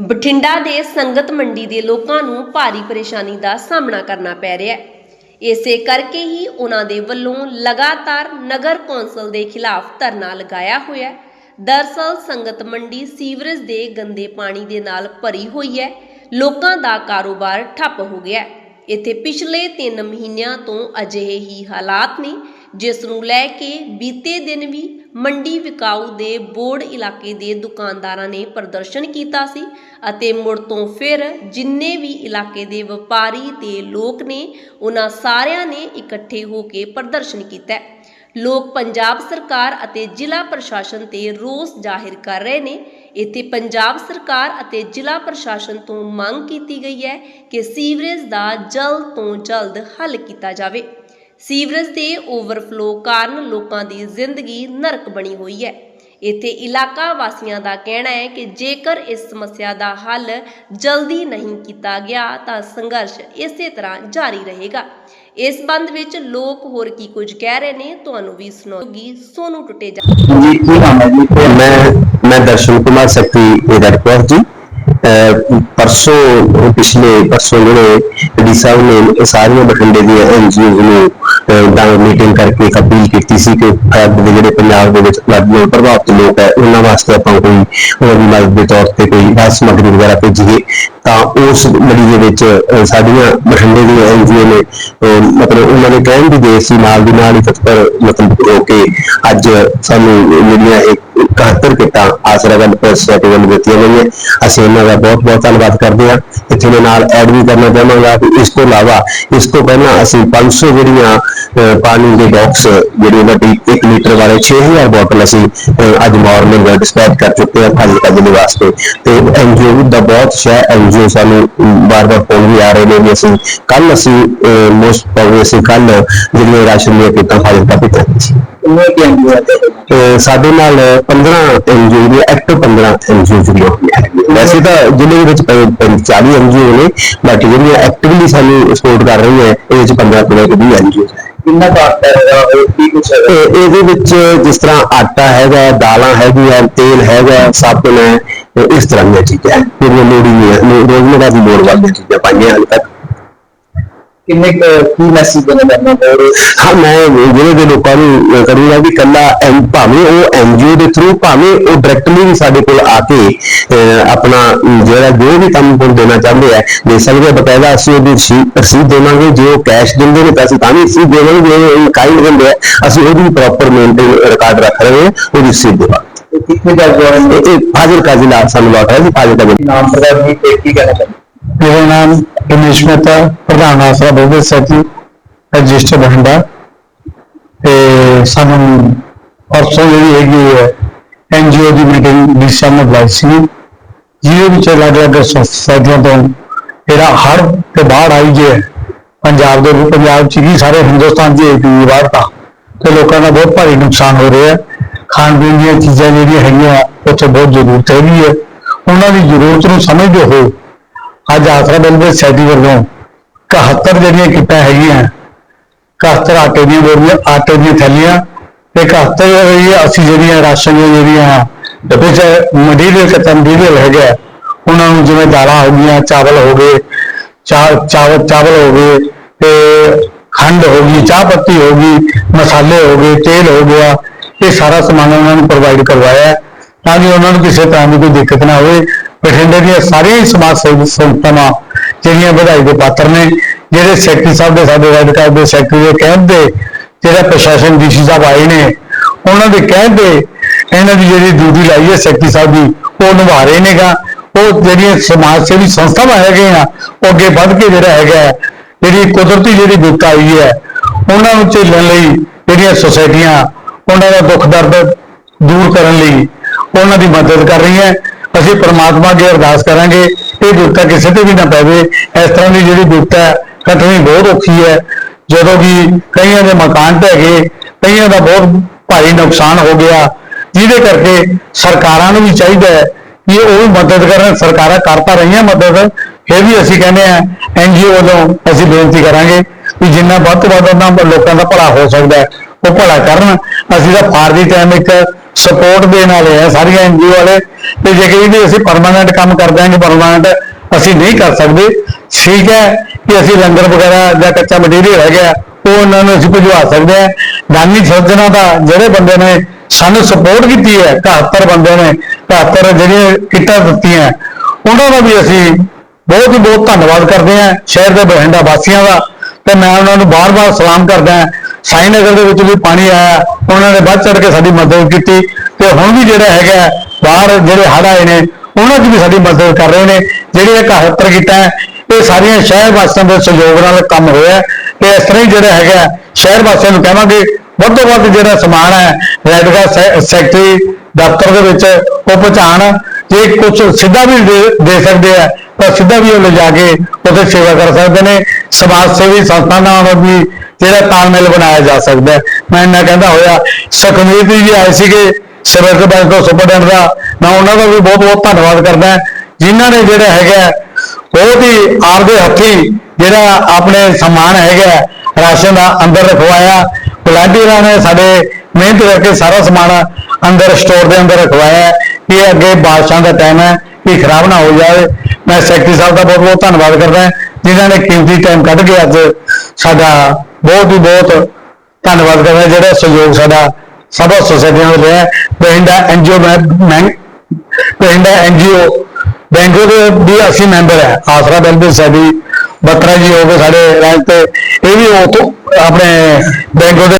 ਬਠਿੰਡਾ ਦੇ ਸੰਗਤ ਮੰਡੀ ਦੇ ਲੋਕਾਂ ਨੂੰ ਭਾਰੀ ਪਰੇਸ਼ਾਨੀ ਦਾ ਸਾਹਮਣਾ ਕਰਨਾ ਪੈ ਰਿਹਾ ਹੈ। ਇਸੇ ਕਰਕੇ ਹੀ ਉਹਨਾਂ ਦੇ ਵੱਲੋਂ ਲਗਾਤਾਰ ਨਗਰ ਕੌਂਸਲ ਦੇ ਖਿਲਾਫ ਧਰਨਾ ਲਗਾਇਆ ਹੋਇਆ ਹੈ। ਦਰਸਲ ਸੰਗਤ ਮੰਡੀ ਸੀਵਰੇਜ ਦੇ ਗੰਦੇ ਪਾਣੀ ਦੇ ਨਾਲ ਭਰੀ ਹੋਈ ਹੈ। ਲੋਕਾਂ ਦਾ ਕਾਰੋਬਾਰ ਠੱਪ ਹੋ ਗਿਆ ਹੈ। ਇੱਥੇ ਪਿਛਲੇ 3 ਮਹੀਨਿਆਂ ਤੋਂ ਅਜਿਹੇ ਹੀ ਹਾਲਾਤ ਨੇ, ਜਿਸ ਨੂੰ ਲੈ ਕੇ ਬੀਤੇ ਦਿਨ ਵੀ ਮੰਡੀ ਵਿਕਾਊ ਦੇ ਬੋਰਡ ਇਲਾਕੇ ਦੇ ਦੁਕਾਨਦਾਰਾਂ ਨੇ ਪ੍ਰਦਰਸ਼ਨ ਕੀਤਾ ਸੀ ਅਤੇ ਮੁੜ ਤੋਂ ਫਿਰ ਜਿੰਨੇ ਵੀ ਇਲਾਕੇ ਦੇ ਵਪਾਰੀ ਤੇ ਲੋਕ ਨੇ, ਉਹਨਾਂ ਸਾਰਿਆਂ ਨੇ ਇਕੱਠੇ ਹੋ ਕੇ ਪ੍ਰਦਰਸ਼ਨ ਕੀਤਾ ਲੋਕ ਪੰਜਾਬ ਸਰਕਾਰ ਅਤੇ ਜ਼ਿਲ੍ਹਾ ਪ੍ਰਸ਼ਾਸਨ ਤੇ ਰੋਸ ਜ਼ਾਹਿਰ ਕਰ ਰਹੇ ਨੇ। ਇੱਥੇ ਪੰਜਾਬ ਸਰਕਾਰ ਅਤੇ ਜ਼ਿਲ੍ਹਾ ਪ੍ਰਸ਼ਾਸਨ ਤੋਂ ਮੰਗ ਕੀਤੀ ਗਈ ਹੈ ਕਿ ਸੀਵਰੇਜ ਦਾ ਜਲਦ ਤੋਂ ਜਲਦ ਹੱਲ ਕੀਤਾ ਜਾਵੇ। ਸੀਵਰੇਜ ਦੇ ਓਵਰਫਲੋ ਕਾਰਨ ਲੋਕਾਂ ਦੀ ਜ਼ਿੰਦਗੀ ਨਰਕ ਬਣੀ ਹੋਈ ਹੈ। ਇੱਥੇ ਇਲਾਕਾ ਵਾਸੀਆਂ ਦਾ ਕਹਿਣਾ ਹੈ ਕਿ ਜੇਕਰ ਇਸ ਸਮੱਸਿਆ ਦਾ ਹੱਲ ਜਲਦੀ ਨਹੀਂ ਕੀਤਾ ਗਿਆ ਤਾਂ ਸੰਘਰਸ਼ ਇਸੇ ਤਰ੍ਹਾਂ ਜਾਰੀ ਰਹੇਗਾ। ਇਸ ਸੰਬੰਧ ਵਿੱਚ ਲੋਕ ਹੋਰ ਕੀ ਕੁਝ ਕਹਿ ਰਹੇ ਨੇ ਤੁਹਾਨੂੰ ਵੀ ਸੁਣਾਉਗੀ ਸੋਨੂ ਟੁੱਟੇਜਾ। ਜੀ ਕੀ ਨਾਮ ਹੈ ਜੀ? ਮੈਂ ਮੈਂ Darshan Kumar secretary Red Cross ਜੀ ਪਰਸੋਂ ਪਿਛਲੇ ਪਰਸੋਂ ਜਿਹੜੇ ਡੀ ਸਾਹਿਬ ਨੇ ਸਾਰੀਆਂ ਬਠਿੰਡੇ ਦੀਆਂ ਐਨਜੀਓਜ਼ ਨੂੰ ਦਾ ਮੀਟਿੰਗ ਕਰਕੇ ਅਪੀਲ ਕੀਤੀ ਸੀ ਕਿ ਫਲੱਡ ਦੇ ਜਿਹੜੇ ਪੰਜਾਬ ਦੇ ਵਿੱਚ ਫਲੱਡ ਨਾਲ ਪ੍ਰਭਾਵਿਤ ਲੋਕ ਹੈ, ਉਹਨਾਂ ਵਾਸਤੇ ਆਪਾਂ ਕੋਈ ਉਹਨਾਂ ਦੀ ਮਦਦ ਦੇ ਤੌਰ ਤੇ ਕੋਈ ਰਾਜ ਸਮੱਗਰੀ ਵਗੈਰਾ ਭੇਜੀਏ, ਤਾਂ ਉਸ ਲੜੀ ਦੇ ਵਿੱਚ ਸਾਡੀਆਂ ਬਠਿੰਡੇ ਦੀਆਂ ਐਨਜੀਓ ਨੇ ਮਤਲਬ ਉਹਨਾਂ ਨੇ ਕਹਿਣ ਦੀ ਦੇ ਸੀ, ਨਾਲ ਦੀ ਨਾਲ ਹੀ ਤਤਪਰ ਮਤਲਬ ਹੋ ਕੇ ਅੱਜ ਸਾਨੂੰ ਜਿਹੜੀਆਂ ਇਹ 71 ਕਿੱਟਾਂ ਆਸਰਾ ਵੈਲਫੇਅਰ ਸੋਸਾਇਟੀ ਵੱਲੋਂ ਦਿੱਤੀਆਂ ਗਈਆਂ। ਅਸੀਂ ਇਹਨਾਂ ਦਾ ਬਹੁਤ ਬਹੁਤ ਧੰਨਵਾਦ ਕਰਦੇ ਹਾਂ ਇੱਥੇ ਦੇ ਨਾਲ ਐਡ ਵੀ ਕਰਨਾ ਚਾਹਾਂਗਾ ਕਿ ਇਸ ਤੋਂ ਇਲਾਵਾ ਇਸ ਤੋਂ ਪਹਿਲਾਂ ਅਸੀਂ 500 ਜਿਹੜੀਆਂ ਪਾਣੀ ਦੇ ਬਾਕਸ ਜਿਹੜੇ ਵੱਡੀ 1 ਲੀਟਰ ਵਾਲੇ 6000 ਬੋਤਲ ਅਸੀਂ ਅੱਜ ਮਾਰਨਿੰਗ ਡਿਸਪੈਚ ਕਰ ਚੁੱਕੇ ਹਾਂ ਫਾਜ਼ਿਲਕਾ ਜ਼ਿਲ੍ਹੇ ਵਾਸਤੇ। ਤੇ ਐਨਜੀਓ ਦਾ ਬਹੁਤ ਸ਼ੈ ਐਨਜੀਓ ਸਾਨੂੰ ਬਾਰ-ਬਾਰ ਫੋਨ ਵੀ ਆ ਰਹੇ ਨੇ ਵੀ ਅਸੀਂ ਕੱਲ ਅਸੀਂ ਮੋਸਟ ਪ੍ਰੋਬਬਲੀ ਅਸੀਂ ਕੱਲ ਜਿਹੜੀਆਂ ਰਾਸ਼ਨ ਦੀਆਂ ਕਿੱਟਾਂ ਫਾਜ਼ਿਲਕਾ ਭੇਜਾਂਗੇ। ਸੀ ਸਾਡੇ ਨਾਲ 15 ਐਨਜੀਓ ਦੀ ਐਕਟਿਵ 15 ਐਨਜੀਓ ਜੁੜੀਆਂ ਹੋਈਆਂ ਹੈਗੀਆਂ। ਵੈਸੇ ਤਾਂ ਜ਼ਿਲ੍ਹੇ ਦੇ ਵਿੱਚ ਪ- ਪ- 40 ਐਨਜੀਓ ਨੇ ਬਾਕੀ ਜਿਹੜੀਆਂ ਐਕਟਿਵਲੀ ਸਾਨੂੰ ਸਪੋਰਟ ਕਰ ਰਹੀਆਂ ਇਹਦੇ ਵਿੱਚ 15 ਤੋਂ 20 ਐਨਜੀਓ ਹੈ ਕਿੰਨਾ ਕਾਸਟ ਹੈ ਹੋਰ ਕੀ ਕੁਛ ਹੈ ਤੇ ਇਹਦੇ ਵਿੱਚ ਜਿਸ ਤਰ੍ਹਾਂ ਆਟਾ ਹੈਗਾ ਦਾਲਾਂ ਹੈਗੀਆਂ ਤੇਲ ਹੈਗਾ ਸਾਬਣ ਹੈ ਤੇ ਇਸ ਤਰ੍ਹਾਂ ਦੀਆਂ ਚੀਜ਼ਾਂ। ਜਿਹੜੀਆਂ ਲੋੜੀ ਦੀਆਂ ਰੋਜ਼ਮਰਰਾ ਦੀ ਲੋੜ ਵਾਲੀਆਂ ਚੀਜ਼ਾਂ ਪਾਈਆਂ ਹਾਲੇ ਤੱਕ। ਕਿੰਨੇ ਕੁ- ਮੈਸੇਜ ਦੇਣਾ ਚਾਹੁੰਦਾ ਹੋਰ ਹਾਂ ਮੈਂ ਜਿਹੜੇ ਦੇ ਲੋਕਾਂ ਨੂੰ ਕਰੂੰਗਾ ਕਿ ਕੱਲਾ ਐਮ- ਭਾਵੇਂ ਉਹ ਐਨਜੀਓ ਦੇ ਥਰੂ ਭਾਵੇਂ ਉਹ ਡਾਇਰੈਕਟਲੀ ਵੀ ਸਾਡੇ ਕੋਲ ਆ ਕੇ ਆਪਣਾ ਜਿਹੜਾ ਜੋ ਵੀ ਕੰਮ ਕੋਲ ਦੇਣਾ ਚਾਹੁੰਦੇ ਆ ਦੇ ਸਕਦੇ ਬਕਾਇਦਾ ਅਸੀਂ ਉਹਦੀ ਰਸੀਦ ਦੇਵਾਂਗੇ ਜੇ ਉਹ ਕੈਸ਼ ਦਿੰਦੇ ਨੇ ਅਸੀਂ ਤਾਂ ਵੀ ਰਸੀਦ ਦੇਵਾਂਗੇ ਜੇ ਉਹ ਕਾਇਮ ਦਿੰਦੇ ਆ ਅਸੀਂ ਉਹਦੀ ਪ੍ਰੋਪਰ ਮੇਨਟੇਨ ਰਿਕਾਰਡ ਰੱਖ ਰਹੇ ਹਾਂ ਉਹਦੀ ਰਸੀਦ ਦੇਵਾਂਗੇ। ਕਿੱਥੇ ਜਾ ਜੁਆਇਨ ਇਹ ਇਹ ਫਾਜ਼ਿਲਕਾ ਜ਼ਿਲ੍ਹਾ ਸਾਨੂੰ ਲੌਟ ਹੈ ਜੀ ਫਾਜ਼ਿਲਕਾ ਜ਼ਿਲ੍ਹਾ। ਨਾਮ ਜੀ ਤੇ ਕੀ ਕਹਿਣਾ ਚਾਹੁੰਦੇ ਮੇਰਾ ਨਾਮ ਰਮੇਸ਼ ਮਹਿਤਾ, ਪ੍ਰਧਾਨ ਆਸਰਾ ਬੋਧੇ ਸੈਤੀ ਰਜਿਸਟਰ ਬਠਿੰਡਾ। ਤੇ ਸਾਨੂੰ ਪਰਸੋਂ ਜਿਹੜੀ ਹੈਗੀ ਹੈ ਐਨਜੀਓ ਦੀ ਮੀਟਿੰਗ ਡੀਸਾ ਨੇ ਬੁਲਾਈ ਸੀ। ਜਿਹਦੇ ਵਿੱਚ ਅਲੱਗ-ਅਲੱਗ ਸੁਸਾਇਟੀਆਂ ਤੋਂ ਜਿਹੜਾ ਹੜ੍ਹ ਤੇ ਬਾਹਰ ਆਈ ਜੇ, ਪੰਜਾਬ ਦੇ ਵੀ ਪੰਜਾਬ ਚ ਹੀ ਸਾਰੇ ਹਿੰਦੁਸਤਾਨ ਦੀ ਇੱਕ ਵਾਰ ਤਾਂ ਤੇ ਲੋਕਾਂ ਦਾ ਬਹੁਤ ਭਾਰੀ ਨੁਕਸਾਨ ਹੋ ਰਿਹਾ ਹੈ। ਖਾਣ ਪੀਣ ਦੀਆਂ ਚੀਜ਼ਾਂ ਜਿਹੜੀਆਂ ਹੈਗੀਆਂ, ਉੱਥੇ ਬਹੁਤ ਜ਼ਰੂਰਤ ਹੈਗੀ ਹੈ। ਉਹਨਾਂ ਦੀ ਜ਼ਰੂਰਤ ਨੂੰ ਸਮਝਦੇ ਹੋਏ ਅੱਜ ਆਸਰਾ ਬਲਦੇ ਸੈਦੀ ਵੱਲੋਂ 71 ਜਿਹੜੀਆਂ ਕਿੱਟਾਂ ਹੈਗੀਆਂ 71 ਆਟੇ ਦੀਆਂ ਬੋਰੀਆਂ, ਆਟੇ ਦੀਆਂ ਥੈਲੀਆਂ, ਤੇ 71 ਜਿਹੜੀ ਅਸੀਂ ਜਿਹੜੀਆਂ ਰਾਸ਼ਨ ਦੀਆਂ ਜਿਹੜੀਆਂ ਵਿੱਚ ਮਟੀਰੀਅਲ ਤੇ ਮਟੀਰੀਅਲ ਹੈਗਾ। ਉਹਨਾਂ ਨੂੰ ਜਿਵੇਂ ਦਾਲਾਂ ਹੋ ਗਈਆਂ, ਚਾਵਲ ਹੋ ਗਏ ਚਾ- ਚਾਵਲ ਚਾਵਲ ਹੋ ਗਏ, ਤੇ ਖੰਡ ਹੋ ਗਈ, ਚਾਹ ਪੱਤੀ ਹੋ ਗਈ, ਮਸਾਲੇ ਹੋ ਗਏ, ਤੇਲ ਹੋ ਗਿਆ, ਇਹ ਸਾਰਾ ਸਮਾਨ ਉਹਨਾਂ ਨੂੰ ਪ੍ਰੋਵਾਈਡ ਕਰਵਾਇਆ। ਤਾਂ ਕਿ ਉਹਨਾਂ ਨੂੰ ਕਿਸੇ ਤਰ੍ਹਾਂ ਦੀ ਕੋਈ ਦਿੱਕਤ ਨਾ ਹੋਵੇ। ਬਠਿੰਡੇ ਦੀਆਂ ਸਾਰੀਆਂ ਹੀ ਸਮਾਜ ਸੇਵੀ ਸੰਸਥਾਵਾਂ ਜਿਹੜੀਆਂ ਵਧਾਈ ਦੇ ਪਾਤਰ ਨੇ, ਜਿਹੜੇ ਸੈਕਟਰੀ ਸਾਹਿਬ ਦੇ ਸਾਡੇ ਰੈਡ ਕਾਰਡ ਦੇ ਸੈਕਟਰੀ ਦੇ ਕਹਿਣ ਤੇ ਜਿਹੜਾ ਪ੍ਰਸ਼ਾਸਨ ਡੀਸੀ ਸਾਹਿਬ ਆਏ ਨੇ, ਉਹਨਾਂ ਦੇ ਕਹਿਣ ਤੇ ਇਹਨਾਂ ਦੀ ਜਿਹੜੀ ਡਿਊਟੀ ਲਾਈ ਹੈ ਸੈਕਟਰੀ ਸਾਹਿਬ ਦੀ, ਉਹ ਨਿਭਾ ਰਹੇ ਨੇਗਾ। ਉਹ ਜਿਹੜੀਆਂ ਸਮਾਜ ਸੇਵੀ ਸੰਸਥਾਵਾਂ ਹੈਗੇ ਆ ਉਹ ਅੱਗੇ ਵੱਧ ਕੇ ਜਿਹੜਾ ਹੈਗਾ, ਜਿਹੜੀ ਕੁਦਰਤੀ ਜਿਹੜੀ ਵਿਪਤ ਆਈ ਹੈ, ਉਹਨਾਂ ਨੂੰ ਝੇਲਣ ਲਈ ਜਿਹੜੀਆਂ ਸੁਸਾਇਟੀਆਂ ਉਹਨਾਂ ਦਾ ਦੁੱਖ ਦਰਦ ਦੂਰ ਕਰਨ ਲਈ ਉਹਨਾਂ ਦੀ ਮਦਦ ਕਰ ਰਹੀ ਹੈ ਅਸੀਂ ਪ੍ਰਮਾਤਮਾ ਅੱਗੇ ਅਰਦਾਸ ਕਰਾਂਗੇ ਇਹ ਦੁੱਖਤਾ ਕਿਸੇ ਤੇ ਵੀ ਨਾ ਪਵੇ ਇਸ ਤਰ੍ਹਾਂ ਦੀ ਜਿਹੜੀ ਦੁੱਖਤਾ ਕੱਟਣੀ ਬਹੁਤ ਔਖੀ ਹੈ। ਜਦੋਂ ਕਿ ਕਈਆਂ ਦੇ ਮਕਾਨ ਢਹਿ ਗਏ, ਕਈਆਂ ਦਾ ਬਹੁਤ ਭਾਰੀ ਨੁਕਸਾਨ ਹੋ ਗਿਆ। ਜਿਹਦੇ ਕਰਕੇ ਸਰਕਾਰਾਂ ਨੂੰ ਵੀ ਚਾਹੀਦਾ ਹੈ ਕਿ ਉਹ ਮਦਦ ਕਰਨ। ਸਰਕਾਰਾਂ ਕਰਤਾ ਰਹੀਆਂ ਮਦਦ। ਫਿਰ ਵੀ ਅਸੀਂ ਕਹਿੰਦੇ ਆ ਐਨਜੀਓ ਵੱਲੋਂ ਅਸੀਂ ਬੇਨਤੀ ਕਰਾਂਗੇ ਕਿ ਜਿੰਨਾ ਵੱਧ ਤੋਂ ਵੱਧ ਉਹਨਾਂ ਲੋਕਾਂ ਦਾ ਭਲਾ ਹੋ ਸਕਦਾ ਹੈ। ਉਹ ਭਲਾ ਕਰਨ। ਅਸੀਂ ਤਾਂ ਫਾਰਦੀ ਟਾਈਮ ਇੱਕ ਸਪੋਰਟ ਦੇਣ ਵਾਲੇ ਆ, ਸਾਰੀਆਂ ਐਨਜੀਓ ਵਾਲੇ। ਤੇ ਜੇ ਕਹੀ ਵੀ ਅਸੀਂ ਪਰਮਾਨੈਂਟ ਕੰਮ ਕਰ ਦਿਆਂਗੇ ਪਰਮਾਨੈਂਟ ਅਸੀਂ ਨਹੀਂ ਕਰ ਸਕਦੇ। ਠੀਕ ਹੈ ਕਿ ਅਸੀਂ ਲੰਗਰ ਵਗੈਰਾ ਜਾਂ ਕੱਚਾ ਮਟੀਰੀਅਲ ਹੈਗਾ, ਉਹ ਉਹਨਾਂ ਨੂੰ ਅਸੀਂ ਭਜਵਾ ਸਕਦੇ ਹਾਂ। ਦਾਨੀ ਸੱਜਣਾ ਦਾ ਜਿਹੜੇ ਬੰਦੇ ਨੇ ਸਾਨੂੰ ਸਪੋਰਟ ਕੀਤੀ ਹੈ 71 ਬੰਦੇ ਨੇ 71 ਜਿਹੜੀਆਂ ਕਿੱਟਾਂ ਦਿੱਤੀਆਂ, ਉਹਨਾਂ ਦਾ ਵੀ ਅਸੀਂ ਬਹੁਤ ਹੀ ਬਹੁਤ ਧੰਨਵਾਦ ਕਰਦੇ ਹਾਂ, ਸ਼ਹਿਰ ਦੇ ਬਹਿੰਡਾ ਵਾਸੀਆਂ ਦਾ। ਤੇ ਮੈਂ ਉਹਨਾਂ ਨੂੰ ਬਾਰ-ਬਾਰ ਸਲਾਮ ਕਰਦਾ ਹਾਂ। ਸਾਈ ਨਗਰ ਦੇ ਵਿੱਚ ਵੀ ਪਾਣੀ ਆਇਆ, ਉਹਨਾਂ ਨੇ ਵੱਧ ਚੜ ਕੇ ਸਾਡੀ ਮਦਦ ਕੀਤੀ ਤੇ ਹੁਣ ਵੀ ਜਿਹੜਾ ਹੈਗਾ ਬਾਹਰ ਜਿਹੜੇ ਹੜ੍ਹ ਆਏ ਨੇ, ਉਹਨਾਂ 'ਚ ਵੀ ਸਾਡੀ ਮਦਦ ਕਰ ਰਹੇ ਨੇ ਜਿਹੜੀਆਂ 71 ਕੀਤਾ ਹੈ, ਇਹ ਸਾਰੀਆਂ ਸ਼ਹਿਰ ਵਾਸੀਆਂ ਦੇ ਸਹਿਯੋਗ ਨਾਲ ਕੰਮ ਹੋਇਆ ਤੇ ਇਸ ਤਰ੍ਹਾਂ ਹੀ ਜਿਹੜਾ ਹੈਗਾ ਸ਼ਹਿਰ ਵਾਸੀਆਂ ਨੂੰ ਕਹਾਂਗੇ, ਵੱਧ ਤੋਂ ਵੱਧ ਜਿਹੜਾ ਸਮਾਨ ਹੈ ਰੈਡਗਾ ਸੈਕਟਰੀ ਦਫ਼ਤਰ ਦੇ ਵਿੱਚ ਉਹ ਪਹੁੰਚਾਉਣ, ਜੇ ਕੁਝ ਸਿੱਧਾ ਵੀ ਦੇ ਦੇ ਸਕਦੇ ਆ ਤਾਂ ਸਿੱਧਾ ਵੀ ਉਹ ਲਿਜਾ ਕੇ ਉੱਥੇ ਸੇਵਾ ਕਰ ਸਕਦੇ ਨੇ। ਸਮਾਜ ਸੇਵੀ ਸੰਸਥਾ ਨਾਲ ਵੀ ਜਿਹੜਾ ਤਾਲਮੇਲ ਬਣਾਇਆ ਜਾ ਸਕਦਾ ਮੈਂ ਇਹਨਾਂ ਕਹਿੰਦਾ ਹੋਇਆ ਸੁਖਮੀਤ ਜੀ ਆਏ ਸੀਗੇ ਸਿਵਲ ਬੈਂਕ ਤੋਂ ਸੁਪਰਡੈਂਟ ਦਾ। ਮੈਂ ਉਹਨਾਂ ਦਾ ਵੀ ਬਹੁਤ ਬਹੁਤ ਧੰਨਵਾਦ ਕਰਦਾ ਹਾਂ, ਜਿਨ੍ਹਾਂ ਨੇ ਜਿਹੜਾ ਹੈਗਾ ਉਹ ਵੀ ਆਪਦੇ ਹੱਥੀ ਜਿਹੜਾ ਆਪਣੇ ਸਮਾਨ ਹੈਗਾ ਰਾਸ਼ਨ ਦਾ ਅੰਦਰ ਰਖਵਾਇਆ। ਵਲੰਟੀਅਰਾਂ ਨੇ ਸਾਡੇ ਮਿਹਨਤ ਕਰਕੇ ਸਾਰਾ ਸਮਾਨ ਅੰਦਰ ਸਟੋਰ ਦੇ ਅੰਦਰ ਰਖਵਾਇਆ ਇਹ ਅੱਗੇ ਬਾਰਿਸ਼ਾਂ ਦਾ ਟਾਈਮ ਹੈ। ਕਿ ਖਰਾਬ ਨਾ ਹੋ ਜਾਵੇ। ਮੈਂ ਸੈਕਟਰੀ ਸਾਹਿਬ ਦਾ ਬਹੁਤ ਬਹੁਤ ਧੰਨਵਾਦ ਕਰਦਾ ਹਾਂ, ਜਿਨ੍ਹਾਂ ਨੇ ਕੀਮਤੀ ਟਾਈਮ ਕੱਢ ਕੇ ਅੱਜ ਸਾਡਾ ਬਹੁਤ ਹੀ ਬਹੁਤ ਧੰਨਵਾਦ ਕਰਦਾ ਜਿਹੜਾ ਸਹਿਯੋਗ ਸਾਡਾ ਸਭਾ ਸੁਸਾਇਟੀਆਂ ਨੂੰ ਰਿਹਾ ਬਹਿੰਡਾ ਐਨਜੀਓ ਮੈਂ ਪਿੰਡ ਐਨਜੀਓ ਬੈਂਕੋ ਦੇ ਵੀ ਅਸੀਂ ਮੈਂਬਰ ਹੈ। ਆਸਰਾ ਵੈਲਫੇਅਰ ਸਾਡੀ ਬੱਤਰਾ ਜੀ ਹੋ ਸਾਡੇ ਰਾਜ ਤੇ ਇਹ ਵੀ ਉਹ ਆਪਣੇ ਬੈਂਕੋ ਦੇ